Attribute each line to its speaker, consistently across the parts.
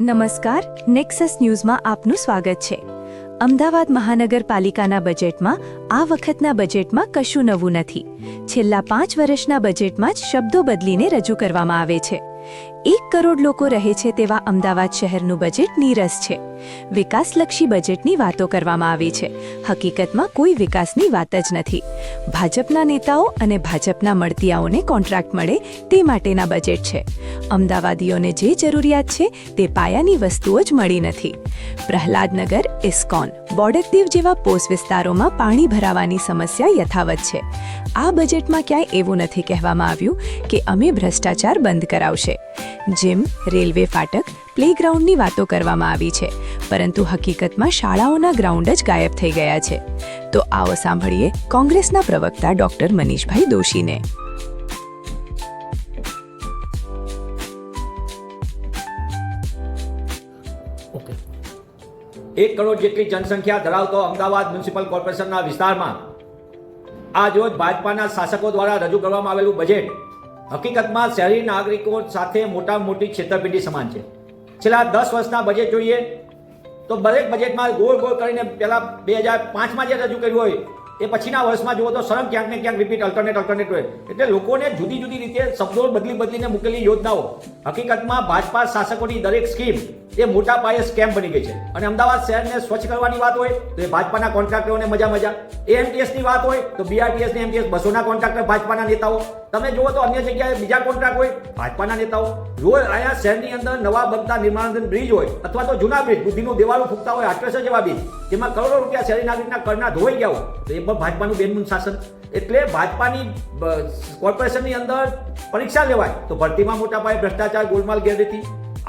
Speaker 1: નમસ્કાર નેક્સસ ન્યૂઝમાં આપનું સ્વાગત છે. અમદાવાદ મહાનગરપાલિકાના બજેટમાં, આ વખતના બજેટમાં કશું નવું નથી. છેલ્લા પાંચ વર્ષના બજેટમાં જ શબ્દો બદલીને રજૂ કરવામાં આવે છે. એક કરોડ લોકો રહે છે તેવા અમદાવાદ શહેરનું બજેટ નીરસ છે. વિકાસલક્ષી બજેટની વાતો કરવામાં આવી છે. હકીકતમાં કોઈ વિકાસની વાત જ નથી. ભાજપના નેતાઓ અને ભાજપના મળતિયાઓને કોન્ટ્રાક્ટ મળે તે માટેના બજેટ છે. અમદાવાદીઓને જે જરૂરિયાત છે તે પાયાની વસ્તુઓ જ મળી નથી. પ્રહલાદનગર, ઇસ્કોન, બોડકદેવ જેવા પોસ્ટ વિસ્તારોમાં પાણી ભરાવાની સમસ્યા યથાવત છે. આ બજેટમાં ક્યાંય એવું નથી કહેવામાં આવ્યું કે અમે ભ્રષ્ટાચાર બંધ કરાવશે. જીમ રેલવે ફાટક, પ્લેગ્રાઉન્ડની વાતો કરવામાં આવી છે, પરંતુ હકીકતમાં શાળાઓના ગ્રાઉન્ડ જ ગાયબ થઈ ગયા છે. તો આવો સાંભળીએ કોંગ્રેસના પ્રવક્તા ડોક્ટર મનીષભાઈ દોશીને.
Speaker 2: એક કરોડ જેટલી જનસંખ્યા ધરાવતો અમદાવાદ મ્યુનિસિપલ કોર્પોરેશનના વિસ્તારમાં આજ રોજ ભાજપાના શાસકો દ્વારા રજૂ કરવામાં આવેલું બજેટ હકીકતમાં શહેરી નાગરિકો સાથે મોટા મોટી છેતરપિંડી સમાન છે. છેલ્લા દસ વર્ષના બજેટ જોઈએ તો દરેક બજેટમાં ગોળ ગોળ કરીને પહેલાં બે હજાર પાંચમાં જે રજૂ કર્યું હોય એ પછીના વર્ષમાં જુઓ તો શરમ ક્યાંક ને ક્યાંક રિપીટ અલ્ટરનેટ અલ્ટરનેટ હોય. એટલે લોકોને જુદી જુદી રીતે શબ્દો બદલી બદલીને મૂકેલી યોજનાઓ. હકીકતમાં ભાજપા શાસકોની દરેક સ્કીમ એ મોટા પાયે સ્કેમ બની ગઈ છે. અને અમદાવાદ શહેરને સ્વચ્છ કરવાની વાત હોય, તો એ ભાજપાના કોન્ટ્રાક્ટરોને મજા મજા. એએમટીએસની વાત હોય, તો બીઆરટીએસ ને એમટીએસ બસોના કોન્ટ્રાક્ટર ભાજપાના નેતાઓ. તમે જુઓ તો અન્ય જગ્યાએ બીજા કોન્ટ્રાક્ટ હોય, ભાજપાના નેતાઓ. જો અહીંયા શહેરની અંદર નવા બનતા નિર્માણાધીન બ્રિજ હોય, અથવા તો જૂના બ્રિજ બુદ્ધિનું દેવાળું ફૂકતા હોય આઠસો જેવા બ્રિજ જેમાં કરોડો રૂપિયા શહેરી નાગરિકના કરના ધોવાઈ ગયા તો એ પણ ભાજપાનું બેનમૂન શાસન. એટલે ભાજપાની કોર્પોરેશનની અંદર પરીક્ષા લેવાય, તો ભરતીમાં મોટા પાયે ભ્રષ્ટાચાર ગોલમાલ ગેરરીતિ.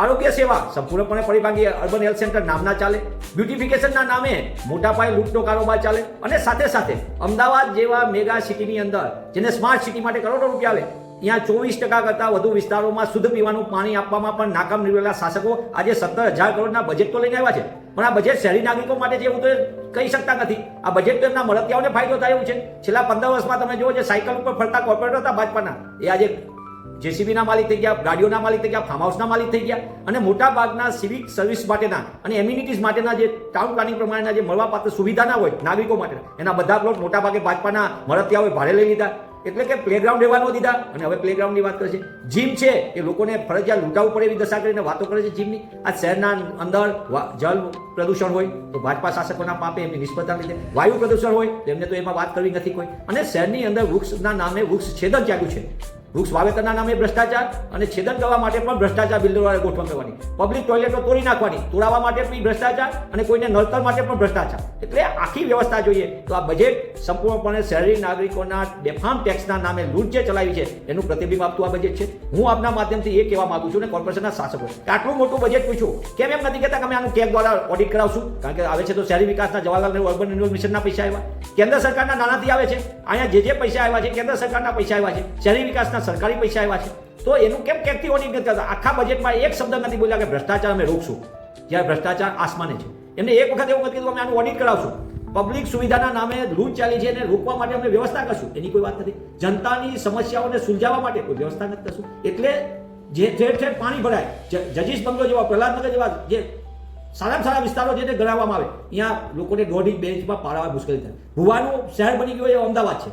Speaker 2: આરોગ્ય સેવા સંપૂર્ણપણે પરિભાગી અર્બન હેલ્થ સેન્ટર નામના ચાલે. બ્યુટિફિકેશનના નામે મોટા પાયે લૂંટનો કારોબાર ચાલે. અને સાથે સાથે અમદાવાદ જેવા મેગા સિટીની અંદર, જેને સ્માર્ટ સિટી માટે કરોડો રૂપિયા આવે ત્યાં ચોવીસ ટકા કરતાં વધુ વિસ્તારોમાં શુદ્ધ પીવાનું પાણી આપવામાં પણ નાકામ નીવડેલા શાસકો આજે સત્તર હજાર કરોડના બજેટ તો લઈને આવ્યા છે. પણ આ બજેટ શહેરી નાગરિકો માટે જે હું તો કહી શકતા નથી. આ બજેટ તો એમના મળતિયાઓને ફાયદો થાય એવું છે. છેલ્લા પંદર વર્ષમાં તમે જુઓ જે સાયકલ ઉપર ફરતા કોર્પોરેટર હતા ભાજપાના, એ આજે જેસીબીના માલિક થઈ ગયા, ગાડીઓના માલિક થઈ ગયા ફાર્મ હાઉસના માલિક થઈ ગયા અને મોટા ભાગના સિવિક સર્વિસ માટેના અને એમ્યુનિટીઝ માટેના જે ટાઉન પ્લાનિંગ પ્રમાણેના જે મળવાપાત્ર સુવિધાના હોય નાગરિકો માટે, એના બધા પ્લોટ મોટા ભાગે ભાજપાના મળતિયાઓએ ભાડે લઈ લીધા. એટલે કે પ્લેગ્રાઉન્ડ રહેવાનું દીધા. અને હવે પ્લેગ્રાઉન્ડની વાત કરે છે. જીમ છે એ લોકોને ફરજિયાત લૂંટાવું પડે એવી દશા કરીને વાતો કરે છે જીમની આ શહેરના અંદર જળ પ્રદૂષણ હોય તો ભાજપા શાસકોના પાપે એમની નિષ્ફળતા લીધે. વાયુ પ્રદૂષણ હોય તો એમને તો એમાં વાત કરવી નથી કોઈ. અને શહેરની અંદર વૃક્ષના નામે વૃક્ષ છેદન ચાલ્યું છે. વૃક્ષ વાવેતરના નામે ભ્રષ્ટાચાર અને છેદન કરવા માટે પણ ભ્રષ્ટાચાર બિલ્ડર ગોઠવણ કરવાની. પબ્લિક ટોયલેટો તોડી નાખવાની, તોડાવવા માટે પણ ભ્રષ્ટાચાર અને કોઈને નળતર માટે પણ ભ્રષ્ટાચાર. એટલે આખી વ્યવસ્થા જોઈએ તો આ બજેટ સંપૂર્ણપણે શહેરી નાગરિકોના બેફામ ટેક્સના નામે લૂંટ જે ચલાવી છે, એનું પ્રતિબિંબ આપતું આ બજેટ છે. હું આપના માધ્યમથી એ કહેવા માંગુ છું ને કોર્પોરેશનના શાસકો આટલું મોટું બજેટ પૂછ્યું કેમ એમ નથી કહેતા કે અમે આનું કેક દ્વારા ઓડિટ કરાવશું? કારણ કે આવે છે તો શહેરી વિકાસના જવાહરલાલ નહેરુ અર્બન રિન્યુઅલ મિશનના પૈસા આવ્યા. કેન્દ્ર સરકારના નાણાંથી આવે છે. અહીંયા જે જે પૈસા આવ્યા છે, કેન્દ્ર સરકારના પૈસા આવ્યા છે. શહેરી વિકાસના સરકારી પૈસા આવ્યા છે. તો એનું કેમ ક્યાંકથી ઓડિટ નથી આખા બજેટમાં એક શબ્દ નથી બોલ્યા કે ભ્રષ્ટાચાર અમે રોકશું. જ્યારે ભ્રષ્ટાચાર આસમાને છે. એમને એક વખત એવું કીધું અમે આનું ઓડિટ કરાવશું. પબ્લિક સુવિધાના નામે લૂંટ ચાલી છે એને રોકવા માટે અમે વ્યવસ્થા કરશું. એની કોઈ વાત નથી. જનતાની સમસ્યાઓને સુલઝાવવા માટે કોઈ વ્યવસ્થા નથી કરશું. એટલે જે ઠેર ઠેર પાણી ભરાય જજીસ બંગલો જેવા, પ્રહલાદનગર જેવા, જે સારામાં સારા વિસ્તારો જે ગણાવવામાં આવે. ત્યાં લોકોને દોઢી ઇંચ, બે પાડવા મુશ્કેલી થાય. ભુવાનું શહેર બની ગયું એ અમદાવાદ છે.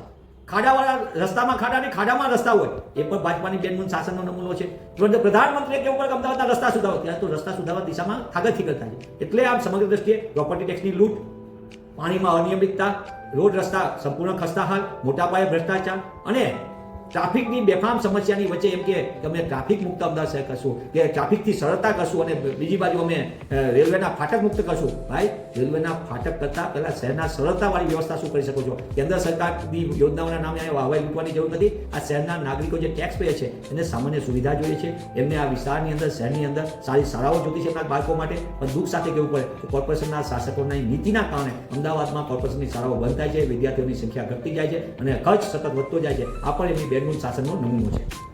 Speaker 2: ખાડાવાળા રસ્તામાં ખાડા અને ખાડામાં રસ્તા હોય. એ પણ ભાજપાની બેનમૂન શાસનનો નમૂનો છે. પરંતુ પ્રધાનમંત્રીએ કેવું પડે અમદાવાદના રસ્તા સુધારો. ત્યાં તો રસ્તા સુધારવા દિશામાં થાગતથી કરતા છે. એટલે આમ સમગ્ર દ્રષ્ટિએ પ્રોપર્ટી ટેક્સની લૂંટ, પાણીમાં અનિયમિતતા, રોડ રસ્તા સંપૂર્ણ ખસ્તાહાલ મોટા પાયે ભ્રષ્ટાચાર અને ટ્રાફિકની બેફામ સમસ્યાની વચ્ચે એમ કે અમે ટ્રાફિક મુક્ત અમદાવાદ શહેર કરશું, કે ટ્રાફિકથી સરળતા કરશું અને બીજી બાજુ અમે રેલવેના ફાટક મુક્ત કરશું. ભાઈ, રેલવેના ફાટક કરતાં પહેલા શહેરના સરળતાવાળી વ્યવસ્થા શું કરી શકો છો? કેન્દ્ર સરકારની યોજનાઓના નામે અહીંયા વાહવાઈ મૂકવાની જરૂર નથી. આ શહેરના નાગરિકો જે ટેક્સ પે છે, એને સામાન્ય સુવિધા જોઈએ છે. એમને આ વિસ્તારની અંદર, શહેરની અંદર સારી શાળાઓ જોતી છે એમના બાળકો માટે પણ દુઃખ સાથે કહેવું પડે કે કોર્પોરેશનના શાસકોના નીતિના કારણે અમદાવાદમાં કોર્પોરેશનની શાળાઓ બંધ થાય છે, વિદ્યાર્થીઓની સંખ્યા ઘટતી જાય છે અને ખર્ચ સતત વધતો જાય છે. આ પણ એમની બેનમૂન શાસનનો નમૂનો છે